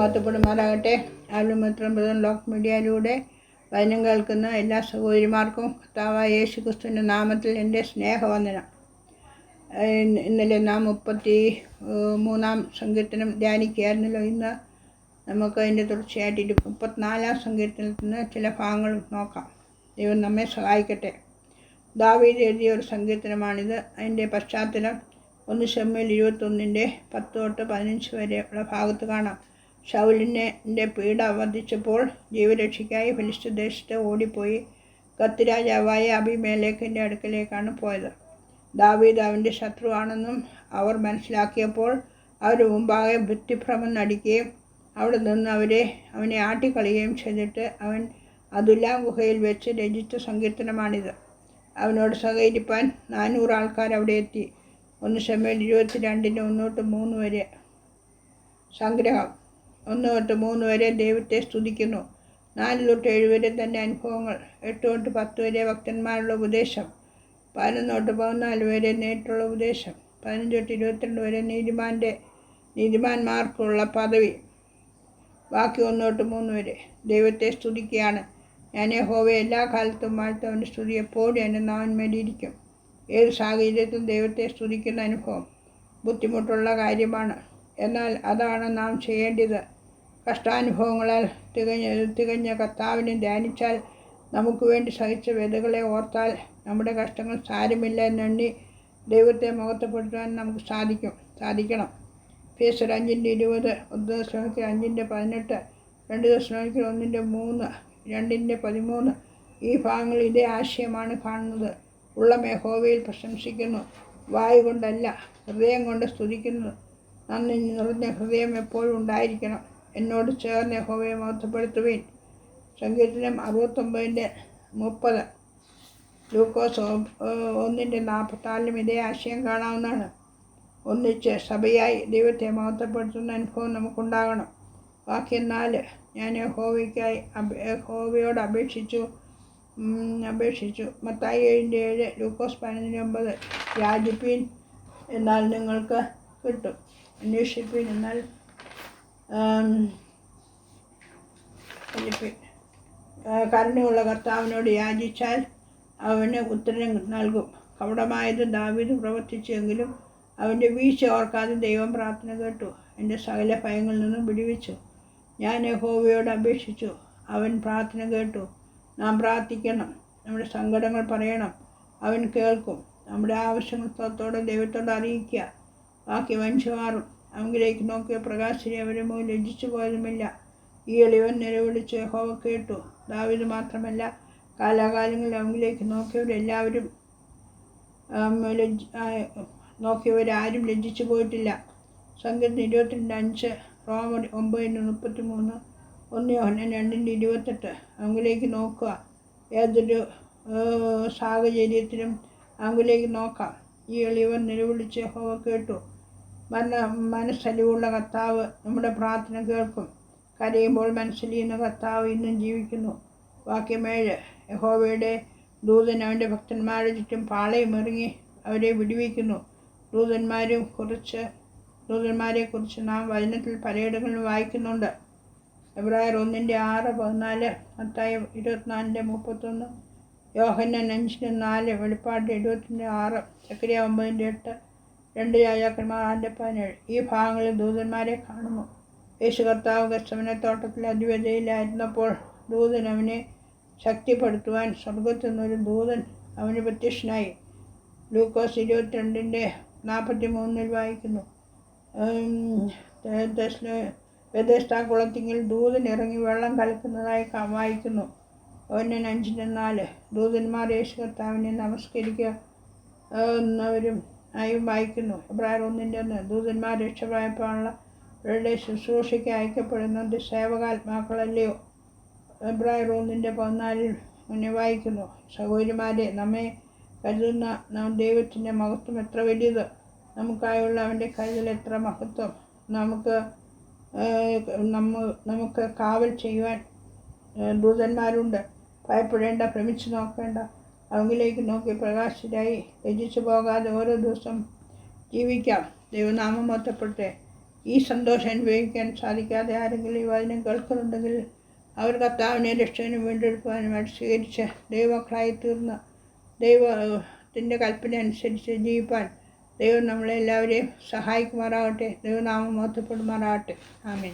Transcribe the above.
മഹത്വപ്പെടുമാറാകട്ടെ ആലുമിത്രം brother lock മീഡിയയിലൂടെ വചനം കേൾക്കുന്ന എല്ലാ സഹോദരിമാർക്കും കർത്താവായ യേശു ക്രിസ്തുവിന്റെ നാമത്തിൽ എന്റെ സ്നേഹവന്ദനം. ഇന്നലെ നാം മുപ്പത്തി മൂന്നാം സങ്കീർത്തനം ധ്യാനിക്കുകയായിരുന്നല്ലോ. ഇന്ന് നമുക്ക് അതിന്റെ തുടർച്ചയായിട്ട് മുപ്പത്തിനാലാം സങ്കീർത്തനത്തിൽ നിന്ന് ചില ഭാഗങ്ങൾ നോക്കാം. ദൈവം നമ്മെ സഹായിക്കട്ടെ. ദാവീദ് എഴുതിയ ഒരു സങ്കീർത്തനമാണിത്. അതിന്റെ പശ്ചാത്തലം ഒന്ന് ഷമ്മേൽ ഇരുപത്തൊന്നിന്റെ പത്ത് തൊട്ട് പതിനഞ്ച് വരെയുള്ള ഭാഗത്ത് കാണാം. ഷൗലിനെ പീഡ വർദ്ധിച്ചപ്പോൾ ജീവരക്ഷയ്ക്കായി ഫിലിസ്തീൻ ദേശത്ത് ഓടിപ്പോയി കത്ത് രാജാവായ അഭിമേലേഖിന്റെ അടുക്കലേക്കാണ് പോയത്. ദാവീദ് അവന്റെ ശത്രുവാണെന്നും അവർ മനസ്സിലാക്കിയപ്പോൾ അവർ മുമ്പാകെ ഭിത്തിഭ്രമം നടിക്കുകയും അവിടെ നിന്ന് അവരെ അവനെ ആട്ടിക്കളയുകയും ചെയ്തിട്ട് അവൻ അതുല്ലാം ഗുഹയിൽ വെച്ച് രചിച്ച സങ്കീർത്തനമാണിത്. അവനോട് സഹകരിപ്പാൻ നാനൂറ് ആൾക്കാർ അവിടെ എത്തി. ഒന്ന് ഷമേൽ ഇരുപത്തി രണ്ടിന് ഒന്നോട്ട് മൂന്ന് വരെ. സംഗ്രഹം. ഒന്ന് തൊട്ട് മൂന്ന് വരെ ദൈവത്തെ സ്തുതിക്കുന്നു. നാല് തൊട്ട് ഏഴ് വരെ തന്റെ അനുഭവങ്ങൾ. എട്ട് തൊട്ട് പത്ത് വരെ ഭക്തന്മാരുടെ ഉപദേശം. പതിനൊന്ന് തൊട്ട് പതിനാല് വരെ നേരിട്ടുള്ള ഉപദേശം. പതിനഞ്ച് തൊട്ട് ഇരുപത്തിരണ്ട് വരെ നീതിമാന്റെ നീതിമാന്മാർക്കുള്ള പദവി. ബാക്കി ഒന്ന് തൊട്ട് മൂന്ന് വരെ ദൈവത്തെ സ്തുതിക്കുകയാണ്. ഞാൻ ഹോവെ എല്ലാ കാലത്തും വാഴ്ത്തവന്റെ സ്തുതി. എപ്പോഴും എന്റെ നാവന്മേലിരിക്കും ഏത് സാഹചര്യത്തിലും ദൈവത്തെ സ്തുതിക്കുന്ന അനുഭവം ബുദ്ധിമുട്ടുള്ള കാര്യമാണ്. എന്നാൽ അതാണ് നാം ചെയ്യേണ്ടത്. കഷ്ടാനുഭവങ്ങളാൽ തികഞ്ഞ തികഞ്ഞ കർത്താവിനെ ധ്യാനിച്ചാൽ നമുക്ക് വേണ്ടി സഹിച്ച വേദകളെ ഓർത്താൽ നമ്മുടെ കഷ്ടങ്ങൾ സാരമില്ല എന്നെണ്ണി ദൈവത്തെ മുഖത്തപ്പെടുത്താൻ നമുക്ക് സാധിക്കും സാധിക്കണം. ഫീസർ അഞ്ചിന്റെ ഇരുപത് ഒന്ന് ദശമിക്ക് അഞ്ചിന്റെ പതിനെട്ട് രണ്ട് ദശമിക്ക് ഒന്നിന്റെ മൂന്ന് രണ്ടിന്റെ പതിമൂന്ന് ഈ ഭാഗങ്ങൾ ഇതേ ആശയമാണ് കാണുന്നത്. ഉള്ള മേഹോവയിൽ പ്രശംസിക്കുന്നു വായു കൊണ്ടല്ല ഹൃദയം കൊണ്ട് സ്തുതിക്കുന്നു. നന്ദി. നിറഞ്ഞ ഹൃദയം എപ്പോഴും ഉണ്ടായിരിക്കണം. എന്നോട് ചേർന്ന് ഹോവയെ മഹത്വപ്പെടുത്തുവീൻ. സങ്കീർത്തനം അറുപത്തൊമ്പതിന്റെ മുപ്പത് ലൂക്കോസ് ഒന്നിന്റെ നാൽപ്പത്തിനാലിലും ഇതേ ആശയം കാണാവുന്നതാണ്. ഒന്നിച്ച് സഭയായി ദൈവത്തെ മഹത്വപ്പെടുത്തുന്ന അനുഭവം നമുക്കുണ്ടാകണം. വാക്യം നാല് ഞാൻ ഹോവയ്ക്കായി ഹോവയോട് അപേക്ഷിച്ചു അപേക്ഷിച്ചു. മത്തായി ഏഴിന്റെ ഏഴ് ലൂക്കോസ് പതിനഞ്ചിന്റെ ഒമ്പത് യാചിപ്പീൻ എന്നാൽ നിങ്ങൾക്ക് കിട്ടും. അന്വേഷിപ്പീൻ എന്നാൽ കരുണയുള്ള കർത്താവിനോട് യാചിച്ചാൽ അവന് ഉത്തരം നൽകും. കപടമായത് ദാവീദ് പ്രവർത്തിച്ചെങ്കിലും അവന്റെ വീഴ്ച ഓർക്കാതെ ദൈവം പ്രാർത്ഥന കേട്ടു. എന്റെ സകല ഭയങ്ങളിൽ നിന്നും വിടുവിച്ചു. ഞാൻ യഹോവയോട് അപേക്ഷിച്ചു. അവൻ പ്രാർത്ഥന കേട്ടു. നാം പ്രാർത്ഥിക്കണം. നമ്മുടെ സങ്കടങ്ങൾ പറയണം. അവൻ കേൾക്കും. നമ്മുടെ ആവശ്യങ്ങൾ ദൈവത്തോട് അറിയിക്കുക. ബാക്കി മനുഷ്യമാറും അവങ്കിലേക്ക് നോക്കിയ പ്രകാശിനെ അവരെ മുകളിൽ ലജ്ജിച്ചു പോയതുമില്ല. ഈ എളിവൻ നിലവിളിച്ച് ഹോവ കേട്ടു. ദാവിത് മാത്രമല്ല കാലാകാലങ്ങളിൽ അവങ്കിലേക്ക് നോക്കിയവരെല്ലാവരും നോക്കിയവരാരും ലജ്ജിച്ചു പോയിട്ടില്ല. സംഗീതം ഇരുപത്തിരണ്ട് അഞ്ച് റോമ ഒമ്പതിന് മുപ്പത്തി മൂന്ന് ഒന്ന് യോഹന്നാൻ രണ്ടിന്റെ ഇരുപത്തെട്ട്. അവങ്കിലേക്ക് നോക്കുക. ഏതൊരു സാഹചര്യത്തിലും അവങ്കിലേക്ക് നോക്കാം. ഈ എളിവൻ നിലവിളിച്ച് യഹോവ കേട്ടു. മന മനസ്സലിവുള്ള കർത്താവ് നമ്മുടെ പ്രാർത്ഥന കേൾക്കും. കരയുമ്പോൾ മനസ്സിലിയുന്ന കർത്താവ് ഇന്നും ജീവിക്കുന്നു. വാക്യമേഴ് യഹോവയുടെ ദൂതൻ അവന്റെ ഭക്തന്മാരുടെ ചുറ്റും പാളയമിറങ്ങി അവരെ വിടുവിക്കുന്നു. ദൂതന്മാരും കുറിച്ച് ദൂതന്മാരെ കുറിച്ച് നാം വചനത്തിൽ പലയിടങ്ങളിലും വായിക്കുന്നുണ്ട്. എബ്രായർ ഒന്നിന്റെ ആറ് പതിനാല് മത്തായി ഇരുപത്തിനാലിന്റെ മുപ്പത്തൊന്ന്. യോഹന്നാൻ അഞ്ചിന്റെ നാല് വെളിപ്പാടിന്റെ എഴുപത്തിന്റെ ആറ് ചക്രിയ ഒമ്പതിന്റെ എട്ട് രണ്ട് രാജാക്കന്മാർ ആറിന്റെ പതിനേഴ്. ഈ ഭാഗങ്ങളിൽ ദൂതന്മാരെ കാണുന്നു. യേശു കർത്താവ് ഗർശമന തോട്ടത്തിൽ അതിവ്യതയിലായിരുന്നപ്പോൾ ദൂതൻ അവനെ ശക്തിപ്പെടുത്തുവാൻ സ്വർഗത്തിൽ നിന്നൊരു ദൂതൻ അവന് പ്രത്യക്ഷനായി. ലൂക്കോസ് ഇരുപത്തിരണ്ടിന്റെ നാൽപ്പത്തി മൂന്നിൽ വായിക്കുന്നു വ്യത്യസ്താകുളത്തിങ്കിൽ ദൂതൻ ഇറങ്ങി വെള്ളം കലക്കുന്നതായി വായിക്കുന്നു. ഒന്നിന് അഞ്ചിന്റെ നാല് ദൂതന്മാർ യേശു കർത്താവിനെ നമസ്കരിക്കുക. എന്നവരും ആയി വായിക്കുന്നു. എബ്രായർ ഒന്നിന്റെ ഒന്ന്. ദൂതന്മാർ രക്ഷപ്രായപ്പാനുള്ള അവരുടെ ശുശ്രൂഷയ്ക്ക് അയക്കപ്പെടുന്നത് സേവകാത്മാക്കളല്ലയോ? എബ്രായർ ഒന്നിന്റെ പതിനാലിൽ അങ്ങനെ വായിക്കുന്നു. സഹോദരിമാരെ നമ്മെ കരുതുന്ന നാം ദൈവത്തിന്റെ മഹത്വം എത്ര വലിയത്? നമുക്കായുള്ള അവന്റെ കരുതൽ എത്ര മഹത്വം? നമുക്ക് നമ്മ നമുക്ക് കാവൽ ചെയ്യുവാൻ ദൂതന്മാരുണ്ട്. ഭയപ്പെടേണ്ട ഭ്രമിച്ചു നോക്കേണ്ട. അവങ്കിലേക്ക് നോക്കി പ്രകാശിതരായി രചിച്ചു പോകാതെ ഓരോ ദിവസം ജീവിക്കാം. ദൈവനാമം മൊത്തപ്പെട്ട്. ഈ സന്തോഷം അനുഭവിക്കാൻ സാധിക്കാതെ ആരെങ്കിലും ഈ വചനം കേൾക്കുന്നുണ്ടെങ്കിൽ അവർ കർത്താവിനെ രക്ഷകനും വീണ്ടെടുക്കുവാനുമായിട്ട് സ്വീകരിച്ച് ദൈവമക്കളായി തീർന്ന് ദൈവത്തിന്റെ കൽപ്പന അനുസരിച്ച് ജീവിപ്പാൻ ദൈവം നമ്മളെല്ലാവരെയും സഹായിക്കുമാറാകട്ടെ. ദൈവനാമം മഹത്വപ്പെടുമാറാകട്ടെ ആമേൻ.